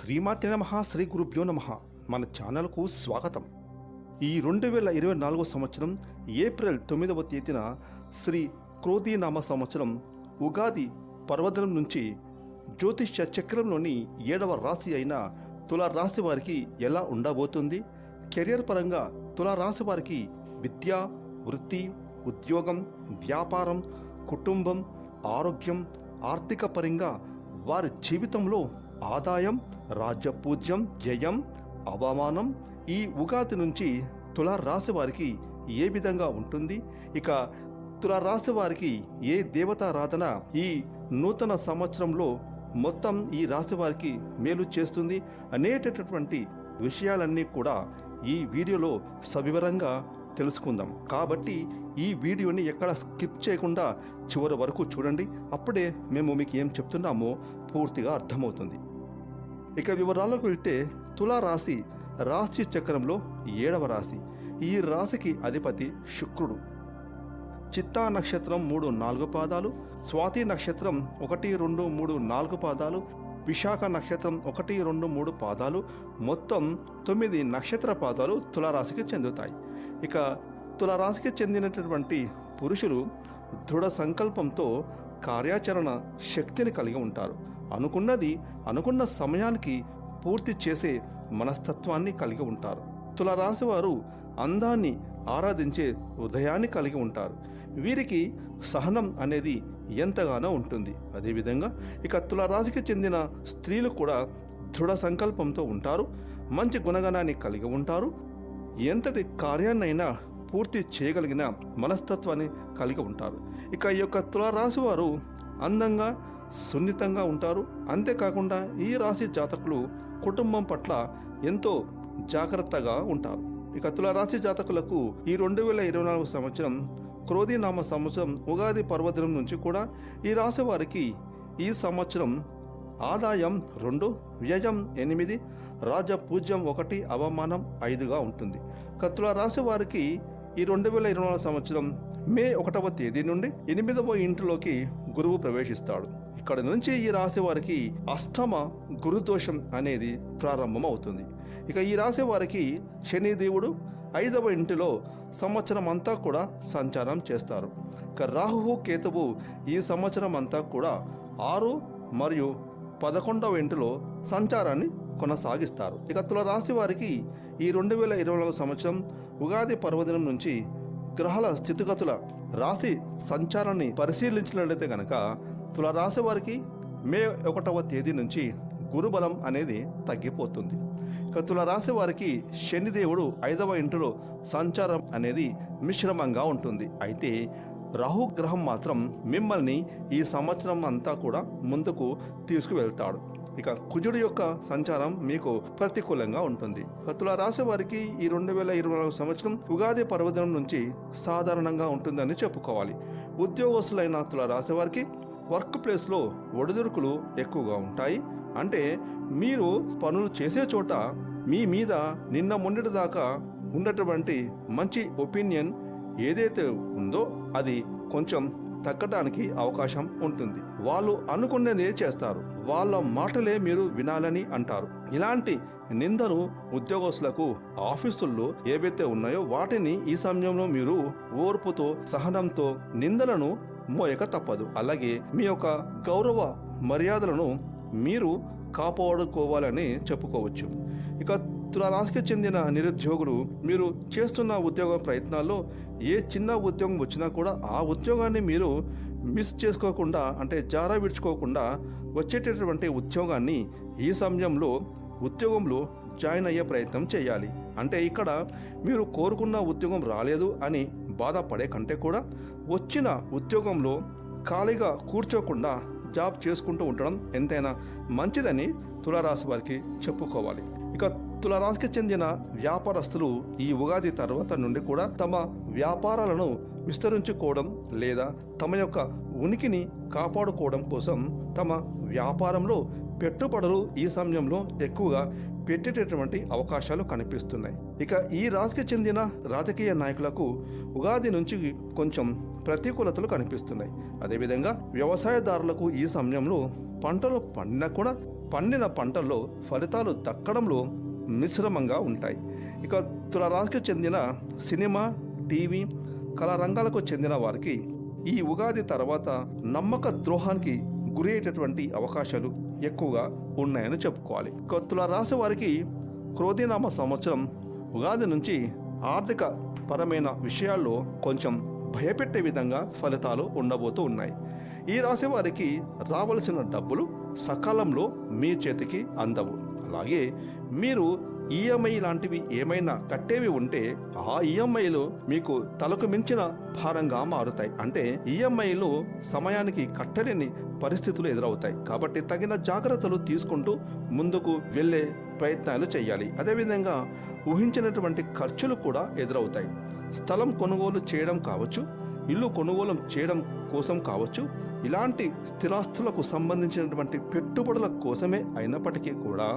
శ్రీమాతి నమ శ్రీ గురుభ్యో నమ. మన ఛానల్కు స్వాగతం. ఈ రెండు వేల ఇరవై నాలుగో సంవత్సరం ఏప్రిల్ తొమ్మిదవ తేదీన శ్రీ క్రోధీనామ సంవత్సరం ఉగాది పర్వదనం నుంచి జ్యోతిష్య చక్రంలోని ఏడవ రాశి అయిన తులా రాశి వారికి ఎలా ఉండబోతుంది? కెరియర్ పరంగా తులా రాశి వారికి విద్య వృత్తి ఉద్యోగం వ్యాపారం కుటుంబం ఆరోగ్యం ఆర్థిక పరంగా వారి జీవితంలో ఆదాయం రాజ్యపూజ్యం జయం అవమానం ఈ ఉగాది నుంచి తులారాశి వారికి ఏ విధంగా ఉంటుంది? ఇక తులారాశి వారికి ఏ దేవతారాధన ఈ నూతన సంవత్సరంలో మొత్తం ఈ రాశి వారికి మేలు చేస్తుంది అనేటటువంటి విషయాలన్నీ కూడా ఈ వీడియోలో సవివరంగా తెలుసుకుందాం. కాబట్టి ఈ వీడియోని ఎక్కడ స్కిప్ చేయకుండా చివరి వరకు చూడండి. అప్పుడే మేము మీకు ఏం చెప్తున్నామో పూర్తిగా అర్థమవుతుంది. ఇక వివరాలకు వెళ్తే తులారాశి రాశి చక్రంలో ఏడవ రాశి. ఈ రాశికి అధిపతి శుక్రుడు. చిత్తా నక్షత్రం మూడు నాలుగు పాదాలు స్వాతి నక్షత్రం ఒకటి రెండు మూడు నాలుగు పాదాలు విశాఖ నక్షత్రం ఒకటి రెండు మూడు పాదాలు మొత్తం తొమ్మిది నక్షత్ర పాదాలు తులారాశికి చెందుతాయి. ఇక తులారాశికి చెందినటువంటి పురుషులు దృఢ సంకల్పంతో కార్యాచరణ శక్తిని కలిగి ఉంటారు. అనుకున్నది అనుకున్న సమయానికి పూర్తి చేసే మనస్తత్వాన్ని కలిగి ఉంటారు. తులరాశివారు అందాన్ని ఆరాధించే హృదయాన్ని కలిగి ఉంటారు. వీరికి సహనం అనేది ఎంతగానో ఉంటుంది. అదేవిధంగా ఇక తులరాశికి చెందిన స్త్రీలు కూడా దృఢ సంకల్పంతో ఉంటారు. మంచి గుణగణాన్ని కలిగి ఉంటారు. ఎంతటి కార్యాన్నైనా పూర్తి చేయగలిగిన మనస్తత్వాన్ని కలిగి ఉంటారు. ఇక ఈ యొక్క తులారాశి వారు అందంగా సున్నితంగా ఉంటారు. అంతేకాకుండా ఈ రాశి జాతకులు కుటుంబం పట్ల ఎంతో జాగ్రత్తగా ఉంటారు. ఇక తులరాశి జాతకులకు ఈ రెండు వేల ఇరవై నాలుగు సంవత్సరం క్రోధీనామ సంవత్సరం ఉగాది పర్వదినం నుంచి కూడా ఈ రాశి వారికి ఈ సంవత్సరం ఆదాయం రెండు వ్యయం ఎనిమిది రాజ పూజ్యం ఒకటి అవమానం ఐదుగా ఉంటుంది. కత్తుల రాశి వారికి ఈ రెండు వేల ఇరవై నాలుగు సంవత్సరం మే ఒకటవ తేదీ నుండి ఎనిమిదవ ఇంటిలోకి గురువు ప్రవేశిస్తాడు. ఇక్కడ నుంచి ఈ రాశి వారికి అష్టమ గురుదోషం అనేది ప్రారంభం అవుతుంది ఇక ఈ రాశి వారికి శని దేవుడు ఐదవ ఇంటిలో సంవత్సరం అంతా కూడా సంచారం చేస్తారు. ఇక రాహువు కేతువు ఈ సంవత్సరం అంతా కూడా ఆరు మరియు పదకొండవ ఇంటిలో సంచారాన్ని కొనసాగిస్తారు. ఇక తులరాశి వారికి ఈ రెండు వేల ఇరవై నాలుగు సంవత్సరం ఉగాది పర్వదినం నుంచి గ్రహాల స్థితిగతుల రాశి సంచారాన్ని పరిశీలించినట్లయితే కనుక తుల రాశి వారికి మే ఒకటవ తేదీ నుంచి గురుబలం అనేది తగ్గిపోతుంది. ఇక తుల వారికి శనిదేవుడు ఐదవ ఇంటిలో సంచారం అనేది మిశ్రమంగా ఉంటుంది. అయితే రాహుగ్రహం మాత్రం మిమ్మల్ని ఈ సంవత్సరం అంతా కూడా ముందుకు తీసుకువెళ్తాడు. ఇక కుజుడు యొక్క సంచారం మీకు ప్రతికూలంగా ఉంటుంది. కతుల రాశి వారికి ఈ రెండు వేల ఇరవై నాలుగు సంవత్సరం ఉగాది పర్వదినం నుంచి సాధారణంగా ఉంటుందని చెప్పుకోవాలి. ఉద్యోగస్తులైన తుల రాశి వారికి వర్క్ ప్లేస్లో ఒడిదుడుకులు ఎక్కువగా ఉంటాయి. అంటే మీరు పనులు చేసే చోట మీ మీద నిన్న మొన్నటి దాకా ఉన్నటువంటి మంచి ఒపీనియన్ ఏదైతే ఉందో అది కొంచెం తగ్గడానికి అవకాశం ఉంటుంది. వాళ్ళు అనుకున్నదే చేస్తారు. వాళ్ళ మాటలే మీరు వినాలని అంటారు. ఇలాంటి నిందలు ఉద్యోగస్తులకు ఆఫీసుల్లో ఏవైతే ఉన్నాయో వాటిని ఈ సమయంలో మీరు ఓర్పుతో సహనంతో నిందలను మోయక తప్పదు. అలాగే మీ యొక్క గౌరవ మర్యాదలను మీరు కాపాడుకోవాలని చెప్పుకోవచ్చు. ఇక తులారాశికి చెందిన నిరుద్యోగులు మీరు చేస్తున్న ఉద్యోగ ప్రయత్నాల్లో ఏ చిన్న ఉద్యోగం వచ్చినా కూడా ఆ ఉద్యోగాన్ని మీరు మిస్ చేసుకోకుండా అంటే జారా విడుచుకోకుండా వచ్చేటటువంటి ఉద్యోగాన్ని ఈ సమయంలో ఉద్యోగంలో జాయిన్ అయ్యే ప్రయత్నం చేయాలి. అంటే ఇక్కడ మీరు కోరుకున్న ఉద్యోగం రాలేదు అని బాధపడే కంటే కూడా వచ్చిన ఉద్యోగంలో ఖాళీగా కూర్చోకుండా జాబ్ చేసుకుంటూ ఉండడం ఎంతైనా మంచిదని తులారాశి వారికి చెప్పుకోవాలి. ఇక తులారాశికి చెందిన వ్యాపారస్తులు ఈ ఉగాది తర్వాత నుండి కూడా తమ వ్యాపారాలను విస్తరించుకోవడం లేదా తమ యొక్క ఉనికిని కాపాడుకోవడం కోసం తమ వ్యాపారంలో పెట్టుబడులు ఈ సమయంలో ఎక్కువగా పెట్టేటటువంటి అవకాశాలు కనిపిస్తున్నాయి. ఇక ఈ రాశికి చెందిన రాజకీయ నాయకులకు ఉగాది నుంచి కొంచెం ప్రతికూలతలు కనిపిస్తున్నాయి. అదేవిధంగా వ్యవసాయదారులకు ఈ సమయంలో పంటలు పండినా కూడా పండిన పంటల్లో ఫలితాలు దక్కడంలో మిశ్రమంగా ఉంటాయి. ఇక తులరాశికి చెందిన సినిమా టీవీ కళారంగాలకు చెందిన వారికి ఈ ఉగాది తర్వాత నమ్మక ద్రోహానికి గురి అయ్యేటటువంటి అవకాశాలు ఎక్కువగా ఉన్నాయని చెప్పుకోవాలి. ఇక తులరాశి వారికి క్రోధినామ సంవత్సరం ఉగాది నుంచి ఆర్థిక పరమైన విషయాల్లో కొంచెం భయపెట్టే విధంగా ఫలితాలు ఉండబోతూ ఉన్నాయి. ఈ రాశి వారికి రావలసిన డబ్బులు సకాలంలో మీ చేతికి అందవు. అలాగే మీరు ఈఎంఐ లాంటివి ఏమైనా కట్టేవి ఉంటే ఆ ఈఎంఐలు మీకు తలకు మించిన భారంగా మారుతాయి. అంటే ఈఎంఐలు సమయానికి కట్టలేని పరిస్థితులు ఎదురవుతాయి. కాబట్టి తగిన జాగ్రత్తలు తీసుకుంటూ ముందుకు వెళ్ళే ప్రయత్నాలు చేయాలి. అదేవిధంగా ఊహించినటువంటి ఖర్చులు కూడా ఎదురవుతాయి. స్థలం కొనుగోలు చేయడం కావచ్చు ఇల్లు కొనుగోలు చేయడం కోసం కావచ్చు ఇలాంటి స్థిరాస్తులకు సంబంధించినటువంటి పెట్టుబడుల కోసమే అయినప్పటికీ కూడా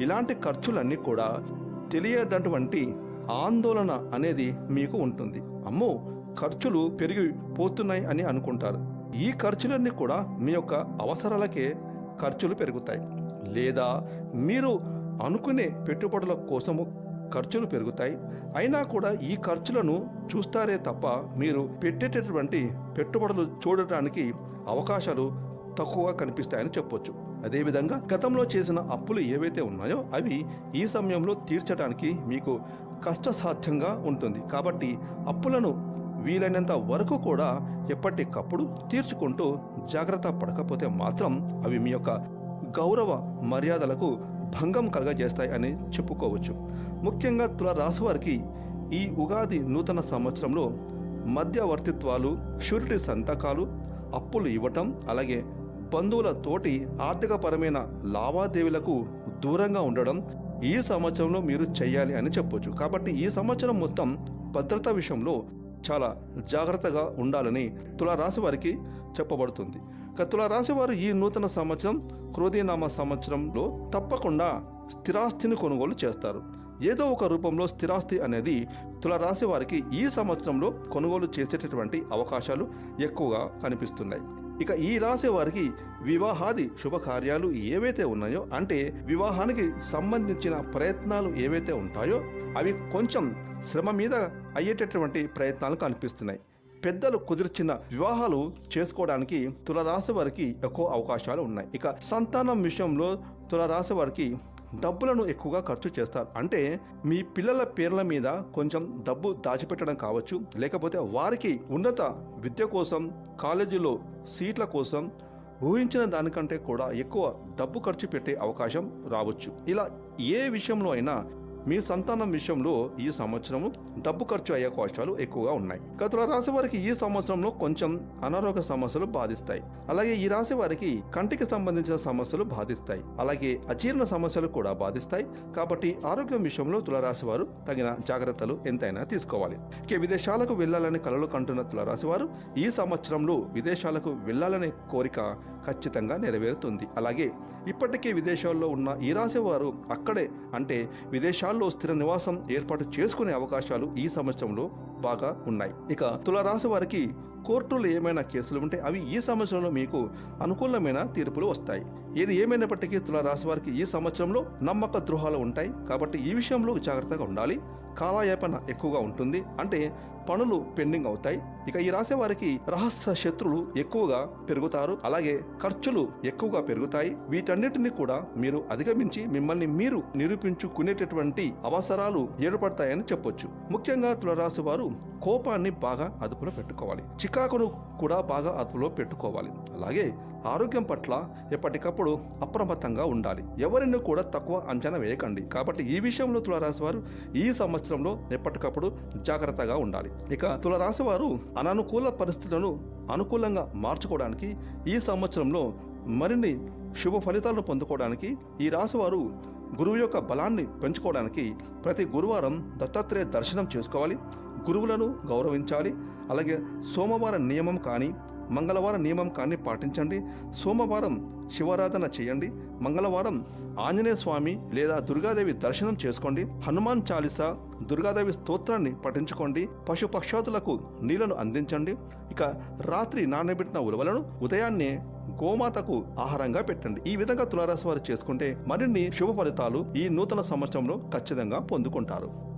ఇలాంటి ఖర్చులన్నీ కూడా తెలియనటువంటి ఆందోళన అనేది మీకు ఉంటుంది. అమ్మో ఖర్చులు పెరిగిపోతున్నాయి అని అనుకుంటారు. ఈ ఖర్చులన్నీ కూడా మీ యొక్క అవసరాలకే ఖర్చులు పెరుగుతాయి. లేదా మీరు అనుకునే పెట్టుబడుల కోసము ఖర్చులు పెరుగుతాయి. అయినా కూడా ఈ ఖర్చులను చూస్తారే తప్ప మీరు పెట్టేటటువంటి పెట్టుబడులు చూడటానికి అవకాశాలు తక్కువగా కనిపిస్తాయని చెప్పొచ్చు. అదేవిధంగా గతంలో చేసిన అప్పులు ఏవైతే ఉన్నాయో అవి ఈ సమయంలో తీర్చడానికి మీకు కష్టసాధ్యంగా ఉంటుంది. కాబట్టి అప్పులను వీలైనంత వరకు కూడా ఎప్పటికప్పుడు తీర్చుకుంటూ జాగ్రత్త పడకపోతే మాత్రం అవి మీ యొక్క గౌరవ మర్యాదలకు భంగం కలగజేస్తాయి అని చెప్పుకోవచ్చు. ముఖ్యంగా తుల రాశి వారికి ఈ ఉగాది నూతన సంవత్సరంలో మధ్యవర్తిత్వాలు షూరిటీ సంతకాలు అప్పులు ఇవ్వటం అలాగే బంధువుల తోటి ఆర్థికపరమైన లావాదేవీలకు దూరంగా ఉండడం ఈ సంవత్సరంలో మీరు చేయాలి అని చెప్పొచ్చు. కాబట్టి ఈ సంవత్సరం మొత్తం భద్రత విషయంలో చాలా జాగ్రత్తగా ఉండాలని తులారాశి వారికి చెప్పబడుతుంది. ఇక తులారాశి వారు ఈ నూతన సంవత్సరం క్రోధీనామ సంవత్సరంలో తప్పకుండా స్థిరాస్తిని కొనుగోలు చేస్తారు. ఏదో ఒక రూపంలో స్థిరాస్తి అనేది తులారాశి వారికి ఈ సంవత్సరంలో కొనుగోలు చేసేటటువంటి అవకాశాలు ఎక్కువగా కనిపిస్తున్నాయి. ఇక ఈ రాశి వారికి వివాహాది శుభకార్యాలు ఏవైతే ఉన్నాయో అంటే వివాహానికి సంబంధించిన ప్రయత్నాలు ఏవైతే ఉంటాయో అవి కొంచెం శ్రమ మీద అయ్యేటటువంటి ప్రయత్నాలు కనిపిస్తున్నాయి. పెద్దలు కుదిర్చిన వివాహాలు చేసుకోవడానికి తులరాశి వారికి ఎక్కువ అవకాశాలు ఉన్నాయి. ఇక సంతానం విషయంలో తులరాశి వారికి డబ్బులను ఎక్కువగా ఖర్చు చేస్తారు. అంటే మీ పిల్లల పేర్ల మీద కొంచెం డబ్బు దాచిపెట్టడం కావచ్చు లేకపోతే వారికి ఉన్నత విద్య కోసం కాలేజీలో సీట్ల కోసం ఊహించిన దానికంటే కూడా ఎక్కువ డబ్బు ఖర్చు పెట్టే అవకాశం రావచ్చు. ఇలా ఏ విషయంలో అయినా మీ సంతానం విషయంలో ఈ సంవత్సరము డబ్బు ఖర్చు అయ్యే అవకాశాలు ఎక్కువగా ఉన్నాయి. గతుల రాశి వారికి ఈ సంవత్సరంలో కొంచెం అనారోగ్య సమస్యలు బాధిస్తాయి. అలాగే ఈ రాశి వారికి కంటికి సంబంధించిన సమస్యలు బాధిస్తాయి. అలాగే అజీర్ణ సమస్యలు కూడా బాధిస్తాయి. కాబట్టి ఆరోగ్యం విషయంలో తులరాశి వారు తగిన జాగ్రత్తలు ఎంతైనా తీసుకోవాలి. ఇక విదేశాలకు వెళ్ళాలని కలలు కంటున్న తులరాశి వారు ఈ సంవత్సరంలో విదేశాలకు వెళ్ళాలనే కోరిక ఖచ్చితంగా నెరవేరుతుంది. అలాగే ఇప్పటికే విదేశాల్లో ఉన్న ఈ రాశి వారు అక్కడే అంటే విదేశాల్లో స్థిర నివాసం ఏర్పాటు చేసుకునే అవకాశాలు ఈ సంవత్సరంలో బాగా ఉన్నాయి. ఇక తులరాశి వారికి కోర్టులో ఏమైనా కేసులు ఉంటే అవి ఈ సంవత్సరంలో మీకు అనుకూలమైన తీర్పులు వస్తాయి. ఏది ఏమైనప్పటికీ తులరాశి వారికి ఈ సంవత్సరంలో నమ్మక ద్రోహాలు ఉంటాయి. కాబట్టి ఈ విషయంలో జాగ్రత్తగా ఉండాలి. కాలయాపన ఎక్కువగా ఉంటుంది. అంటే పనులు పెండింగ్ అవుతాయి. ఇక ఈ రాసే వారికి రహస్య శత్రులు ఎక్కువగా పెరుగుతారు. అలాగే ఖర్చులు ఎక్కువగా పెరుగుతాయి. వీటన్నిటిని కూడా మీరు అధిగమించి మిమ్మల్ని మీరు నిరూపించుకునేటటువంటి అవసరాలు ఏర్పడతాయని చెప్పొచ్చు. ముఖ్యంగా తులరాశి వారు కోపాన్ని బాగా అదుపులో పెట్టుకోవాలి. చికాకును కూడా బాగా అదుపులో పెట్టుకోవాలి. అలాగే ఆరోగ్యం పట్ల ఎప్పటికప్పుడు అప్రమత్తంగా ఉండాలి. ఎవరిని కూడా తక్కువ అంచనా వేయకండి. కాబట్టి ఈ విషయంలో తులరాశి వారు ఈ సంవత్సరం సంవత్సరంలో ఎప్పటికప్పుడు జాగ్రత్తగా ఉండాలి. ఇక తులరాశి వారు అననుకూల పరిస్థితులను అనుకూలంగా మార్చుకోవడానికి ఈ సంవత్సరంలో మరిన్ని శుభ ఫలితాలను పొందుకోవడానికి ఈ రాశివారు గురువు యొక్క బలాన్ని పెంచుకోవడానికి ప్రతి గురువారం దత్తాత్రేయ దర్శనం చేసుకోవాలి. గురువులను గౌరవించాలి. అలాగే సోమవారం నియమం కానీ మంగళవారం నియమం కాన్ని పాటించండి. సోమవారం శివారాధన చేయండి. మంగళవారం ఆంజనేయ స్వామి లేదా దుర్గాదేవి దర్శనం చేసుకోండి. హనుమాన్ చాలీసా దుర్గాదేవి స్తోత్రాన్ని పఠించుకోండి. పశుపక్షాతులకు నీళ్ళను అందించండి. ఇక రాత్రి నానబెట్టిన ఉలవలను ఉదయాన్నే గోమాతకు ఆహారంగా పెట్టండి. ఈ విధంగా తులారాశి వారు చేసుకుంటే మరిన్ని శుభ ఫలితాలు ఈ నూతన సంవత్సరంలో ఖచ్చితంగా పొందుకుంటారు.